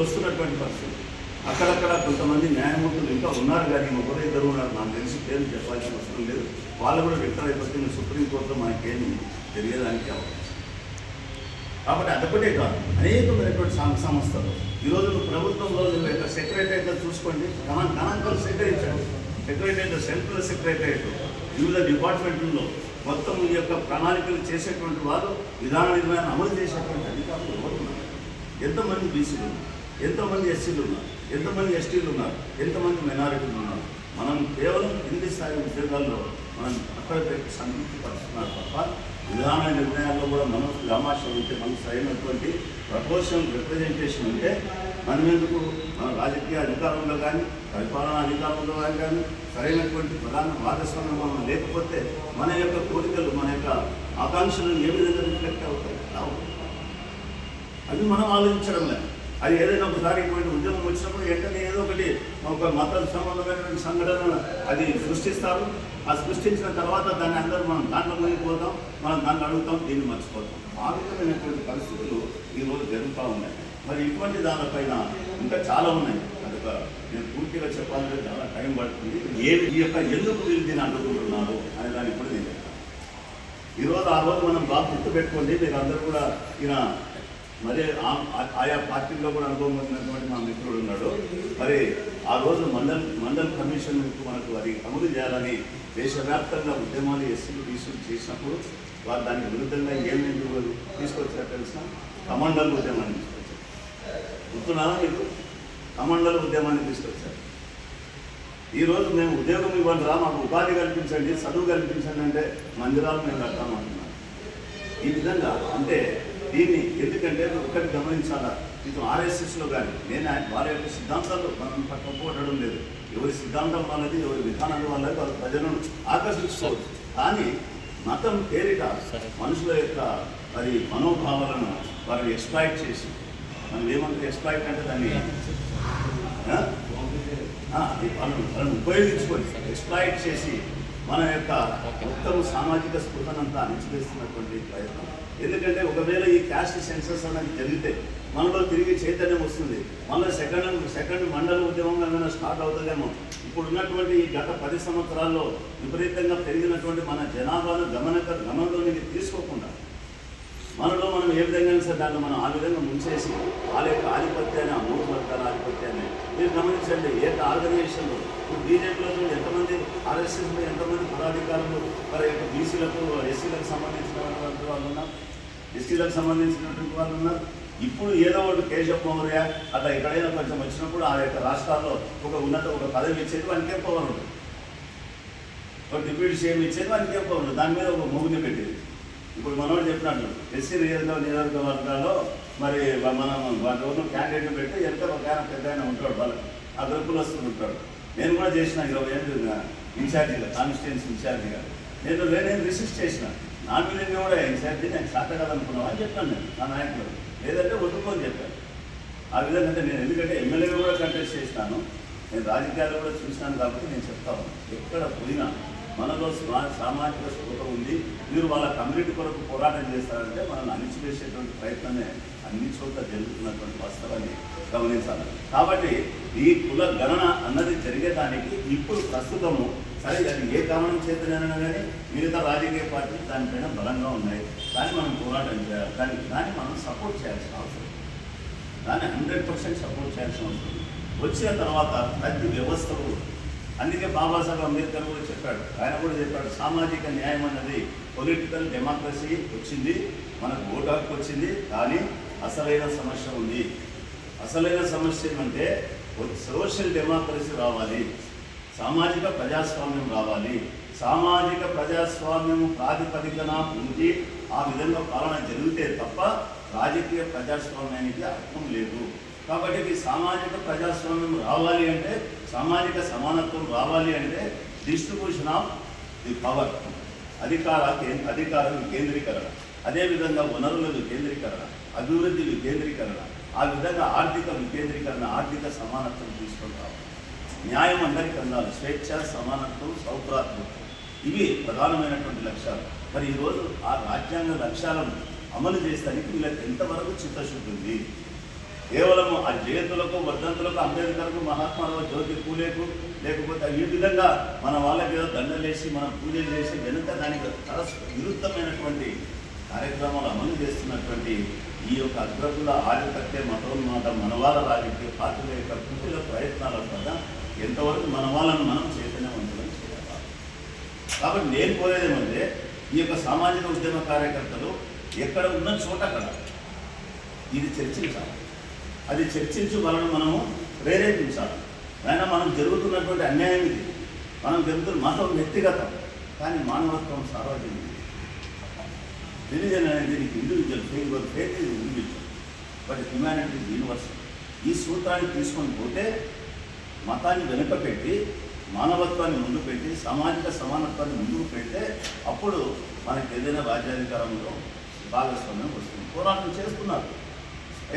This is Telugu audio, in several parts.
వస్తున్నటువంటి పరిస్థితి. అక్కడక్కడ కొంతమంది న్యాయమూర్తులు ఇంకా ఉన్నారు కానీ ఒకరు ఇద్దరు ఉన్నారు. నాకు తెలిసి పేరు చెప్పాల్సిన అవసరం లేదు. వాళ్ళు కూడా రిటైర్ అయిపోతే సుప్రీంకోర్టులో మనకేమి తెలియదానికి అవకాశం కాబట్టి అదొకటే కాదు. అనేకమైనటువంటి సం- సంస్థలు. ఈరోజు ప్రభుత్వంలో నువ్వు యొక్క సెక్రటరీగా చూసుకోండి. గణ గణాంకాలు సేకరించాడు. Secretariat central secretariat. వివిధ డిపార్ట్మెంట్లలో మొత్తం ఈ యొక్క ప్రణాళికలు చేసేటువంటి వారు విధాన నిర్ణయాన్ని అమలు చేసేటువంటి అధికారులు ఎవరు ఉన్నారు? ఎంతమంది బీసీలు ఉన్నారు? ఎంతమంది ఎస్సీలు ఉన్నారు ఎంతమంది ఎస్టీలు ఉన్నారు ఎంతమంది మైనారిటీలు ఉన్నారు. మనం కేవలం కింది స్థాయి ఉద్యోగాల్లో మనం అక్కడ పెట్టి సంతృప్తి పరుస్తున్నారు తప్ప విధాన నిర్ణయాల్లో కూడా మనం గ్రామాశం ఉంటే మనకు సరైనటువంటి ప్రపోజల్ రిప్రజెంటేషన్ ఉంటే మనం ఎందుకు? మన రాజకీయ అధికారంలో కానీ పరిపాలనా అధికారంలో కానీ సరైనటువంటి ప్రధాన భాగస్వామ్యం మనం లేకపోతే మన యొక్క కోరికలు మన యొక్క ఆకాంక్షలు ఏ విధంగా రిఫ్లెక్ట్ అవుతాయి? రావు. అవి మనం ఆలోచించడం లేదు. అది ఏదైనా ఒకసారి ఇటువంటి ఉద్యమం వచ్చినప్పుడు వెంటనే ఏదో ఒకటి ఒక మత సంబంధమైన సంఘటన అది సృష్టిస్తారు. ఆ సృష్టించిన తర్వాత దాన్ని అందరూ మనం దాంట్లో మునిగిపోతాం మనం దాన్ని అడుగుతాం దీన్ని మర్చిపోతాం. ఆ విధమైనటువంటి పరిస్థితులు ఈరోజు జరుగుతూ ఉన్నాయి. మరి ఇటువంటి దానిపైన ఇంకా చాలా ఉన్నాయి. అది ఒక నేను పూర్తిగా చెప్పాలంటే చాలా టైం పడుతుంది. ఏ ఈ యొక్క ఎందుకు వీళ్ళు దీన్ని అడ్డుకుంటున్నారు అనే దాన్ని కూడా నేను చెప్తాను. ఈరోజు ఆ రోజు మనం బాగా గుర్తుపెట్టుకోండి మీరు అందరూ కూడా ఈయన మరి ఆ- ఆయా పార్టీల్లో కూడా అనుభవం పొందినటువంటి మా మిత్రుడు ఉన్నాడు. మరి ఆ రోజు మండల్ మండల్ కమిషన్ మనకు అది అమలు చేయాలని దేశవ్యాప్తంగా ఉద్యమాలు ఎస్సీలు తీసుకుని చేసినప్పుడు వారు దానికి విరుద్ధంగా ఎందుకు తీసుకొచ్చినట్టు తెలిసిన కమండల్ ఉద్యమాన్ని తీసుకొచ్చారు. గుర్తున్నారా మీకు? కమండల్ ఉద్యమాన్ని తీసుకొచ్చారు. ఈరోజు మేము ఉద్యోగం ఇవ్వండి రా మాకు ఉపాధి కల్పించండి చదువు కల్పించండి అంటే మందిరాలు మేము కట్టాము అంటున్నాం ఈ విధంగా అంటే దీన్ని ఎందుకంటే ఒకటి గమనించాలా? ఇది ఆర్ఎస్ఎస్లో కానీ నేను ఆయన వారి యొక్క సిద్ధాంతాలు మనం పట్టుకోవడం లేదు. ఎవరి సిద్ధాంతం వాళ్ళది ఎవరి విధానాలు వాళ్ళది వాళ్ళ ప్రజలను ఆకర్షించుకోవచ్చు. కానీ మతం పేరిట మనుషుల యొక్క మరి మనోభావాలను వారిని ఎక్స్ప్లాయిట్ చేసి మనం ఏమంటే ఎక్స్ప్లాయిట్ అంటే దాన్ని వాళ్ళను వాళ్ళని ఉపయోగించుకొని ఎక్స్ప్లాయిట్ చేసి మన యొక్క మొత్తం సామాజిక స్ఫూర్తనంతా అణిచివేస్తున్నటువంటి ప్రయత్నం. ఎందుకంటే ఒకవేళ ఈ క్యాస్ట్ సెన్సస్ అనేది జరిగితే మనలో తిరిగి చైతన్యం వస్తుంది. మళ్ళీ సెకండ్ సెకండ్ మండల ఉద్యమం ఏమైనా స్టార్ట్ అవుతుందేమో. ఇప్పుడు ఉన్నటువంటి ఈ గత పది సంవత్సరాల్లో విపరీతంగా పెరిగినటువంటి మన జనాభాను గమనక గమనంలోనికి తీసుకోకుండా మనలో మనం ఏ విధంగా సరే దాన్ని మనం ఆ విధంగా ముంచేసి వాళ్ళ యొక్క ఆధిపత్యాన్ని ఆ మూడు వర్గాల ఆధిపత్యాన్ని మీరు గమనించండి. ఏ ఆర్గనైజేషన్లో. ఇప్పుడు బీజేపీలో చూడండి ఎంతమంది ఆర్ఎస్ఎస్లో ఎంతమంది పదాధికారులు వారి యొక్క బీసీలకు ఎస్సీలకు సంబంధించినటువంటి వాళ్ళు ఉన్నారు ఎస్సీలకు సంబంధించినటువంటి వాళ్ళు ఉన్నారు. ఇప్పుడు ఏదో ఒకటి కేశవ్ మౌర్య అట్లా ఎక్కడైనా కొంచెం వచ్చినప్పుడు ఆ యొక్క రాష్ట్రాల్లో ఒక ఉన్నత ఒక పదవి ఇచ్చేది వానికి ఏం పవర్ ఉంటుంది. ఒక డిప్యూటీ సీఎం ఇచ్చేది వానికి పవర్ ఉంటుంది. దాని మీద ఒక మొగుని పెట్టేది. ఇప్పుడు మనోడు చెప్పినట్లు ఎస్సీ నియోజక నియోజకవర్గాల్లో మరి మనం వాళ్ళ క్యాండిడేట్ పెట్టి ఎంత ఒక ఆయన పెద్ద ఆయన ఉంటాడు వాళ్ళకి. ఆ గ్రూపులస్తులు ఉంటాడు. నేను కూడా చేసిన ఇరవై ఏళ్ళు ఇన్ఛార్జిగా కాన్స్టిట్యున్సీ ఇన్ఛార్జిగా నేను నేను రిసిస్ట్ చేసిన నా మీద కూడా ఇన్ఛార్జి నేను శాత అని చెప్పాను నేను నా నాయకులు. లేదంటే వదులుకొని చెప్పాను ఆ విధంగా అంటే నేను ఎందుకంటే ఎమ్మెల్యేగా కూడా కంటెస్ట్ చేసినాను. నేను రాజకీయాలు కూడా చూసినాను కాబట్టి నేను చెప్తాను ఎక్కడ పోయినా మనలో సామాజిక స్ఫూర్త ఉంది. మీరు వాళ్ళ కమ్యూనిటీ కొరకు పోరాటం చేస్తారంటే మనల్ని అణిచివేసేటువంటి ప్రయత్నమే అన్ని చోట్ల జరుగుతున్నటువంటి వాస్తవాన్ని గమనించాలి. కాబట్టి ఈ కుల గణన అన్నది జరిగేదానికి ఇప్పుడు ప్రస్తుతము సరే అది ఏ కారణం చేతనైనా కానీ మిగతా రాజకీయ పార్టీలు దానిపైన బలంగా ఉన్నాయి. దాన్ని మనం పోరాటం చేయాలి. దానికి దాన్ని మనం సపోర్ట్ చేయాల్సిన అవసరం దాన్ని హండ్రెడ్ పర్సెంట్ సపోర్ట్ చేయాల్సిన అవసరం వచ్చిన తర్వాత ప్రతి వ్యవస్థలు అందుకే బాబాసాహెబ్ అంబేద్కర్ కూడా చెప్పాడు ఆయన కూడా చెప్పాడు సామాజిక న్యాయం అన్నది పొలిటికల్ డెమోక్రసీ వచ్చింది మనకు ఓటు హక్కు వచ్చింది కానీ అసలైన సమస్య ఉంది. అసలైన సమస్య ఏమంటే సోషల్ డెమోక్రసీ రావాలి. సామాజిక ప్రజాస్వామ్యం రావాలి. సామాజిక ప్రజాస్వామ్యం ప్రాతిపదికన ఉండి ఆ విధంగా పాలన జరిగితే తప్ప రాజకీయ ప్రజాస్వామ్యానికి అర్థం లేదు. కాబట్టి సామాజిక ప్రజాస్వామ్యం రావాలి అంటే సామాజిక సమానత్వం రావాలి అంటే డిస్ట్రిబ్యూషన్ ఆఫ్ ది పవర్. అధికార అధికారం కేంద్రీకరణ అదేవిధంగా వనరుల కేంద్రీకరణ అభివృద్ధి వికేంద్రీకరణ ఆ విధంగా ఆర్థిక వికేంద్రీకరణ ఆర్థిక సమానత్వం తీసుకుంటాం. న్యాయం అందరికీ అందాలి. స్వేచ్ఛ సమానత్వం సౌభ్రాతృత్వం. ఇవి ప్రధానమైనటువంటి లక్ష్యాలు. మరి ఈరోజు ఆ రాజ్యాంగ లక్ష్యాలను అమలు చేసేదానికి వీళ్ళకి ఎంతవరకు చిత్తశుద్ధి ఉంది? కేవలం ఆ జయంతులకు వర్ధంతులకు అంబేద్కర్కు మహాత్మారావు జ్యోతి పూలేకు లేకపోతే ఈ విధంగా మన వాళ్ళకి ఏదో దండలేసి మనం పూజలు చేసి వెనుక దానికి తరస్ విరుద్ధమైనటువంటి కార్యక్రమాలు అమలు చేస్తున్నటువంటి ఈ యొక్క అగ్రకుల ఆధిపత్య మతోన్మాద మనవాల రాజకీయ పార్టీల యొక్క కుటిల ప్రయత్నాల వల్ల ఎంతవరకు మన వాళ్ళను మనం చైతన్యవంతులను చేయాలి? కాబట్టి నేను కోరేది ఏమంటే ఈ యొక్క సామాజిక ఉద్యమ కార్యకర్తలు ఎక్కడ ఉన్న చోట అక్కడ ఇది చర్చించాలి. అది చర్చించు వలన మనము ప్రేరేపించాలి. అయినా మనం జరుగుతున్నటువంటి అన్యాయం ఇది. మనం జరుగుతున్న మతం వ్యక్తిగతం కానీ మానవత్వం సార్వజనికం. రిలీజన్ అనేది నీకు ఇండివిజువల్ ఫెయిల్ ఫెయిత్ ఇది individual but humanity is universal ఈ సూత్రాన్ని తీసుకొని పోతే మతాన్ని వెనుక పెట్టి మానవత్వాన్ని ముందు పెట్టి సామాజిక సమానత్వాన్ని ముందుకు పెడితే అప్పుడు మనకి ఏదైనా రాజ్యాధికారంలో భాగస్వామ్యం వస్తుంది. పోరాటం చేస్తున్నారు.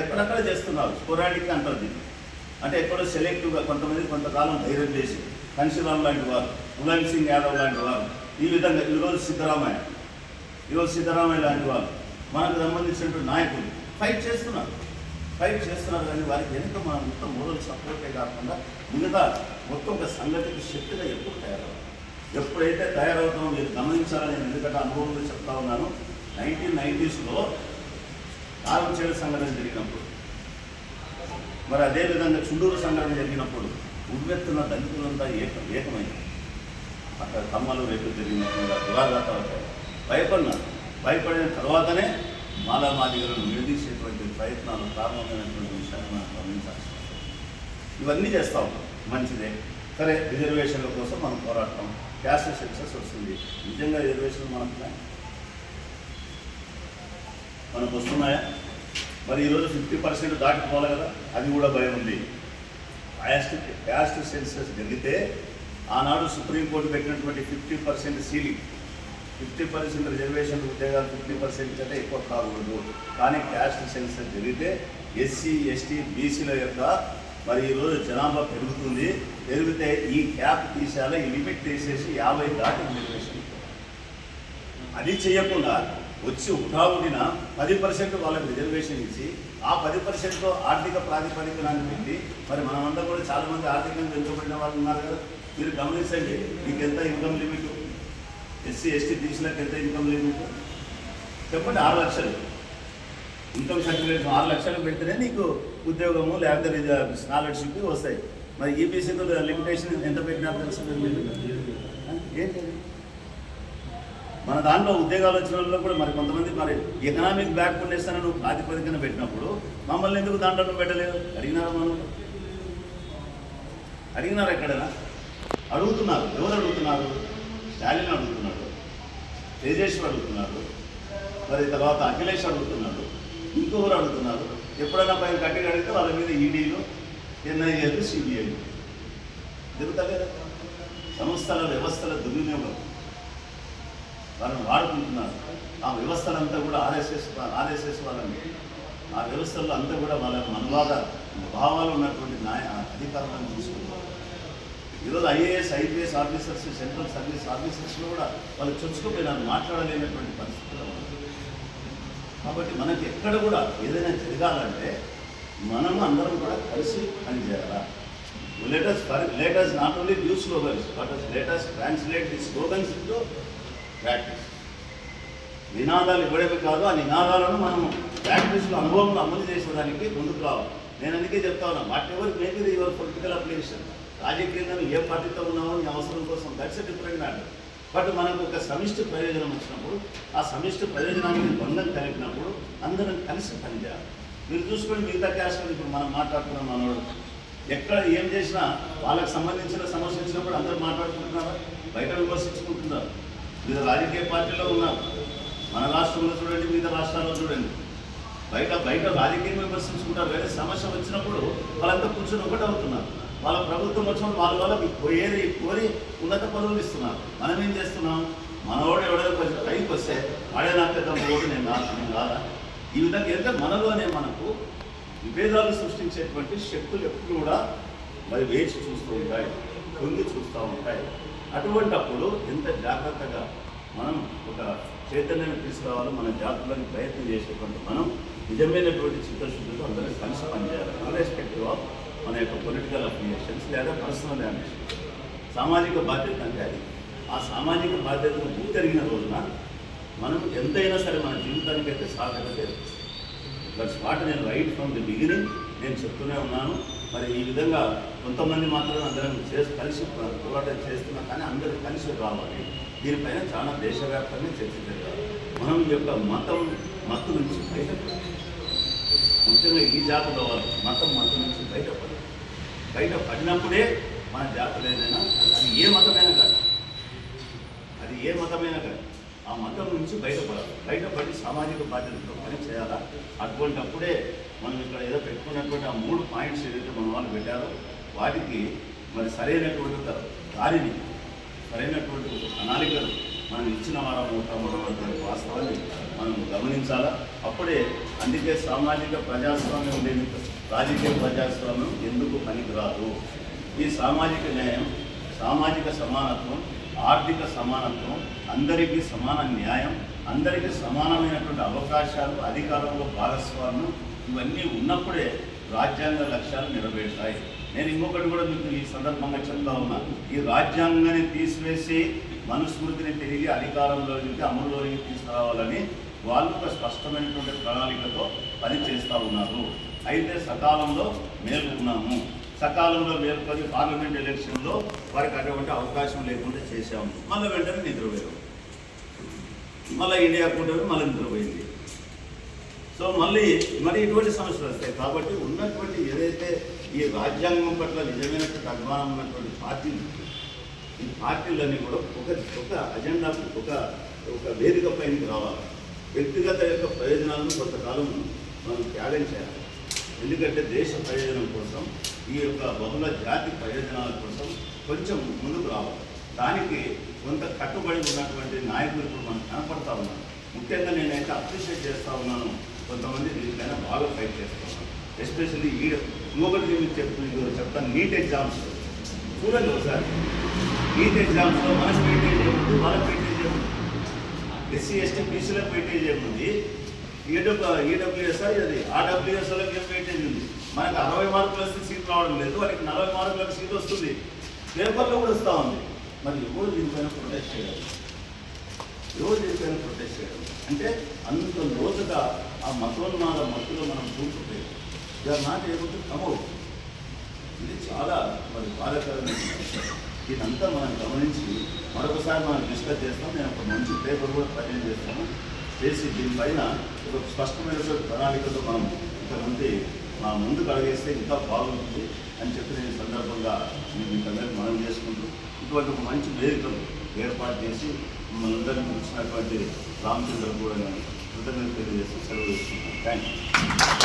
ఎక్కడెక్కడ చేస్తున్నారు? స్పోరాడిక్ అంటారు దీన్ని. అంటే ఎక్కడో సెలెక్టివ్గా కొంతమంది కొంతకాలం ధైర్యం చేసి కన్సీరామ్ లాంటి వారు ములాయం సింగ్ యాదవ్ లాంటి వారు ఈ విధంగా ఈరోజు సిద్ధరామయ్య ఈరోజు సిద్ధరామయ్య లాంటి వాళ్ళు మనకు సంబంధించినటువంటి నాయకులు ఫైట్ చేస్తున్నారు. ఫైట్ చేస్తున్నారు కానీ వారికి వెనుక మనం మొత్తం మోరల్ సపోర్టే కాకుండా మిగతా మొత్తం ఒక సంగతికి శక్తిగా ఎప్పుడు తయారవుతాం ఎప్పుడైతే తయారవుతామో మీరు గమనించాలని నేను ఎందుకంటే అనుభవంలో చెప్తా ఉన్నాను నైన్టీన్ నైంటీస్లో కాలంచేడు సంఘటన జరిగినప్పుడు మరి అదేవిధంగా చుండూరు సంఘటన జరిగినప్పుడు ఉవ్వెత్తున దళితులంతా ఏకం ఏకమైంది అక్కడ కమ్మలు రేపు జరిగినట్టుగా దురాఘాతాలు భయపడినారు భయపడిన తర్వాతనే మాలా మాదిగలను నిలదీసేటువంటి ప్రయత్నాలు ప్రారంభమైనటువంటి విషయాన్ని మనం గమనించాల్సి ఇవన్నీ చేస్తాం. మంచిదే. సరే రిజర్వేషన్ల కోసం మనం పోరాడతాం. క్యాస్ట్ సక్సెస్ వస్తుంది. నిజంగా రిజర్వేషన్ మనకు మనకు వస్తున్నాయా? మరి ఈరోజు ఫిఫ్టీ పర్సెంట్ దాటిపోవాలి కదా? అది కూడా భయం ఉంది. క్యాస్ట్ క్యాస్ట్ సెన్సెస్ జరిగితే ఆనాడు సుప్రీంకోర్టు పెట్టినటువంటి fifty percent ceiling fifty percent reservation ఉద్యోగాలు ఫిఫ్టీ పర్సెంట్ కంటే ఎక్కువ కాకూడదు. కానీ క్యాస్ట్ సెన్సర్ జరిగితే ఎస్సీ ఎస్టీ బీసీల యొక్క మరి ఈరోజు జనాభా పెరుగుతుంది. పెరిగితే ఈ క్యాప్ తీసేలా ఈ లిమిట్ తీసేసి యాభై దాటి రిజర్వేషన్. అది చేయకుండా వచ్చి ఉఠావుడిన పది పర్సెంట్ వాళ్ళకి రిజర్వేషన్ ఇచ్చి ఆ పది పర్సెంట్లో ఆర్థిక ప్రాతిపదికనాన్ని పెట్టి మరి మనమంతా కూడా చాలామంది ఆర్థికంగా వెనుకబడిన వాళ్ళు ఉన్నారు కదా. మీరు గమనించండి మీకు ఎంత ఇన్కమ్ లిమిట్ ఎస్సీ ఎస్టీ బీసీలకు ఎంత ఇన్కమ్ లిమిట్ చెప్పండి ఆరు లక్షలు. ఇన్కమ్ సర్టిఫికేట్ ఆరు లక్షలు పెడితేనే నీకు ఉద్యోగము లేకపోతే స్కాలర్షిప్ వస్తాయి. మరి ఈబీసీకి లిమిటేషన్ ఎంత పెట్టినారు తెలుసు ఏంటి మన దాంట్లో ఉద్యోగాలు వచ్చిన వాళ్ళు కూడా మరి కొంతమంది మరి ఎకనామిక్ బ్యాక్ ఉండేస్తానని నువ్వు ప్రాతిపదికన పెట్టినప్పుడు మమ్మల్ని ఎందుకు దాంట్లో పెట్టలేదు? అడిగినారా మనం అడిగినారా ఎక్కడైనా? అడుగుతున్నారు. ఎవరు అడుగుతున్నారు? స్టాలిన్ అడుగుతున్నాడు తేజేశ్వర్ అడుగుతున్నాడు మరి తర్వాత అఖిలేష్ అడుగుతున్నాడు ఇంకొకరు అడుగుతున్నారు. ఎప్పుడైనా పైన గట్టిగా అడిగితే వాళ్ళ మీద ఈడీలు ఎన్ఐఏలు సిబిఐలు. జరుగుతలేదా సంస్థల వ్యవస్థల దుర్వినియోగం. వాళ్ళని వాడుకుంటున్నారు. ఆ వ్యవస్థలంతా కూడా ఆర్ఎస్ఎస్ ఆర్ఎస్ఎస్ వాళ్ళని. ఆ వ్యవస్థల్లో అంతా కూడా వాళ్ళ మనవాద భావాలు ఉన్నటువంటి నాయ అధికారులను తీసుకుంటారు. ఈరోజు IAS IPS officers central service ఆఫీసర్స్లో కూడా వాళ్ళు చొచ్చుకుపోయినారు మాట్లాడలేనటువంటి పరిస్థితుల్లో కాబట్టి మనకి ఎక్కడ కూడా ఏదైనా జరగాలంటే మనం అందరం కూడా కలిసి పనిచేయాలా? Latest latest not only new slogans but latest translate the slogans into practice నినాదాలు ఇవ్వడమే కాదు ఆ నినాదాలను మనం ప్రాక్టీస్లో అనుభవంలో అమలు చేసేదానికి ముందుకు రావాలి. నేను అందుకే చెప్తా ఉన్నా whatever maybe your political application రాజకీయంగా ఏ పార్టీతో ఉన్నావో నీ అవసరం కోసం. దట్స్ డిఫరెంట్ మ్యాటర్ బట్ మనకు ఒక సమిష్టి ప్రయోజనం వచ్చినప్పుడు ఆ సమిష్టి ప్రయోజనానికి బంధం కలిపినప్పుడు అందరం కలిసి పనిచేయాలి. మీరు చూసుకోండి మిగతా క్యాస్ట్ ఇప్పుడు మనం మాట్లాడుతున్నాం మనోడు. ఎక్కడ ఏం చేసినా వాళ్ళకి సంబంధించిన సమస్య వచ్చినప్పుడు అందరూ మాట్లాడుకుంటున్నారా? బయట విమర్శించుకుంటున్నారు? వివిధ రాజకీయ పార్టీలో ఉన్నారు. మన రాష్ట్రంలో చూడండి వివిధ రాష్ట్రాల్లో చూడండి. బయట బయట రాజకీయం విమర్శించుకుంటారు. వేరే సమస్య వచ్చినప్పుడు వాళ్ళంతా కూర్చొని ఒకటి అవుతున్నారు. వాళ్ళ ప్రభుత్వం వచ్చిన వాళ్ళ వాళ్ళకి పోయేది కోరి ఉన్నత పదవులు ఇస్తున్నారు. మనం ఏం చేస్తున్నాం? మనవాడు ఎవడో కొంచెం పైకి వస్తే వాడే నాకు పెద్ద ఓటు నేను కాదు నేను కాదా? ఈ విధంగా ఎంత మనలోనే మనకు విభేదాలు సృష్టించేటువంటి శక్తులు ఎప్పుడు కూడా మరి వేచి చూస్తూ ఉంటాయి పొంగి చూస్తూ ఉంటాయి. అటువంటప్పుడు ఎంత జాగ్రత్తగా మనం ఒక చైతన్యాన్ని తీసుకురావాలో మన జాతులను ప్రయత్నం చేసేటువంటి మనం నిజమైనటువంటి చిత్తశుద్ధితో అందరూ కలిసి పనిచేయాలి. రెస్పెక్టివ్ ఆఫ్ మన యొక్క పొలిటికల్ అఫిలియేషన్స్ లేదా పర్సనల్ అంబిషన్స్ సామాజిక బాధ్యత అంటే అది. ఆ సామాజిక బాధ్యతను గుర్తెరిగిన రోజున మనం ఎంతైనా సరే మన జీవితానికి జీవితానికైతే సాధకతే దట్స్ వాట్ నేను రైట్ ఫ్రమ్ ది బిగినింగ్ నేను చెప్తూనే ఉన్నాను. మరి ఈ విధంగా కొంతమంది మాత్రం అందరం చేసి కలిసి పోరాటం చేస్తున్నా కానీ అందరూ కలిసి రావాలి. దీనిపైన చాలా దేశవ్యాప్తంగా చర్చ జరగాలి. మనం ఈ యొక్క మతం మత్తు నుంచి బయటపడాలి ముఖ్యంగా ఈ జాతిలో వాళ్ళు మతం మతం నుంచి బయటపడాలి బయట పడినప్పుడే మన జాతులు ఏదైనా అది ఏ మతమైనా కాదు. అది ఏ మతమైనా కాదు. ఆ మతం నుంచి బయటపడాలి. బయటపడి సామాజిక బాధ్యతతో పని చేయాలా? అటువంటప్పుడే మనం ఇక్కడ ఏదో పెట్టుకున్నటువంటి ఆ మూడు పాయింట్స్ ఏదైతే మన వాళ్ళు పెట్టారో వాటికి మరి సరైనటువంటి దారిని సరైనటువంటి ప్రణాళికలు మనం ఇచ్చిన వారం అవుతాం వాస్తవాన్ని మనం గమనించాలా? అప్పుడే అందుకే సామాజిక ప్రజాస్వామ్యం లేని రాజకీయ ప్రజాస్వామ్యం ఎందుకు పనికిరాదు? ఈ సామాజిక న్యాయం సామాజిక సమానత్వం ఆర్థిక సమానత్వం అందరికీ సమాన న్యాయం అందరికీ సమానమైనటువంటి అవకాశాలు అధికారంలో భాగస్వామ్యం ఇవన్నీ ఉన్నప్పుడే రాజ్యాంగ లక్ష్యాలు నెరవేరుతాయి. నేను ఇంకొకటి కూడా మీకు ఈ సందర్భంగా చెప్తా ఉన్నా. ఈ రాజ్యాంగాన్ని తీసివేసి మనుస్మృతిని తిరిగి అధికారంలోకి అమలులోనికి తీసుకురావాలని వాళ్ళు ఒక స్పష్టమైనటువంటి ప్రణాళికతో పని చేస్తూ ఉన్నారు. అయితే సకాలంలో మేల్కొన్నాము. సకాలంలో మేల్కొని పార్లమెంట్ ఎలక్షన్లో వారికి అటువంటి అవకాశం లేకుండా చేశాము. మళ్ళీ వెంటనే నిద్రపోయాము మళ్ళీ ఇండియా కూటమి మళ్ళీ నిద్రపోయింది. సో మళ్ళీ మరి ఇటువంటి సమస్యలు వస్తాయి. కాబట్టి ఉన్నటువంటి ఏదైతే ఈ రాజ్యాంగం పట్ల నిజమైనటువంటి అభిమానం ఉన్నటువంటి పార్టీ పార్టీలన్నీ కూడా ఒక ఒక అజెండా ఒక ఒక వేదిక పైనకి రావాలి. వ్యక్తిగత యొక్క ప్రయోజనాలను కొంతకాలం మనం త్యాగం చేయాలి. ఎందుకంటే దేశ ప్రయోజనం కోసం ఈ యొక్క బహుళ జాతి ప్రయోజనాల కోసం కొంచెం ముందుకు రావాలి. దానికి కొంత కట్టుబడి ఉన్నటువంటి నాయకులు ఇప్పుడు మనం కనపడతా ఉన్నాను ముఖ్యంగా నేనైతే అప్రిషియేట్ చేస్తూ ఉన్నాను కొంతమంది దీనిపైన బాగా ఫైట్ చేస్తున్నాను ఎస్పెషల్లీ ఈ ఇంకొకటి నేను చెప్తూ చెప్తాను నీట్ ఎగ్జామ్స్ చూడండి ఒకసారి. నీట్ ఎగ్జామ్స్లో మనకు వెయిటేజ్ ఏముంది వాళ్ళకి వెయిటేజ్ ఏముంది ఎస్సీ ఎస్టీ బీసీలకు వెయిటేజ్ ఏముంది ఈడబ్ల్యూ ఈడబ్ల్యూఎస్ అది ఆడబ్ల్యూఎస్లకు ఏం వెయిటేజ్ ఉంది? మనకు అరవై మార్కులు వస్తే సీట్ రావడం లేదు వాళ్ళకి నలభై మార్కులకు సీట్ వస్తుంది. పేపర్లో కూడా వస్తూ ఉంది. మరి ఎవరు దీనిపైన ప్రొటెస్ట్ చేయాలి ఎవరు దీనిపైన ప్రొటెస్ట్ చేయాలి అంటే అంత లోతుగా ఆ మతోన్మాద మత్తులో మనం కూర్చుంటే ఇవాళ నాట్ ఏమవుతుంది టు ఇది చాలా మరి బాధాకరమైన విషయం. దీనంతా మనం గమనించి మరొకసారి మనం డిస్కస్ చేస్తాం. నేను ఒక మంచి పేపర్ కూడా ప్రజెంట్ చేస్తాను. చేసి దీనిపైన ఒక స్పష్టమైన ప్రణాళికతో మనం ఇక్కడ నుండి మా ముందుకు అడిగేస్తే ఇంకా బాగుంటుంది అని చెప్పి నేను సందర్భంగా మీకు మీకందరికీ మనం చేసుకుంటూ ఇటువంటి ఒక మంచి వేదికలు ఏర్పాటు చేసి మనందరినీ పిలిచినటువంటి రామచంద్ర కూడా నేను కృతజ్ఞత తెలియజేసి సెలవు ఇస్తున్నాను థ్యాంక్ యూ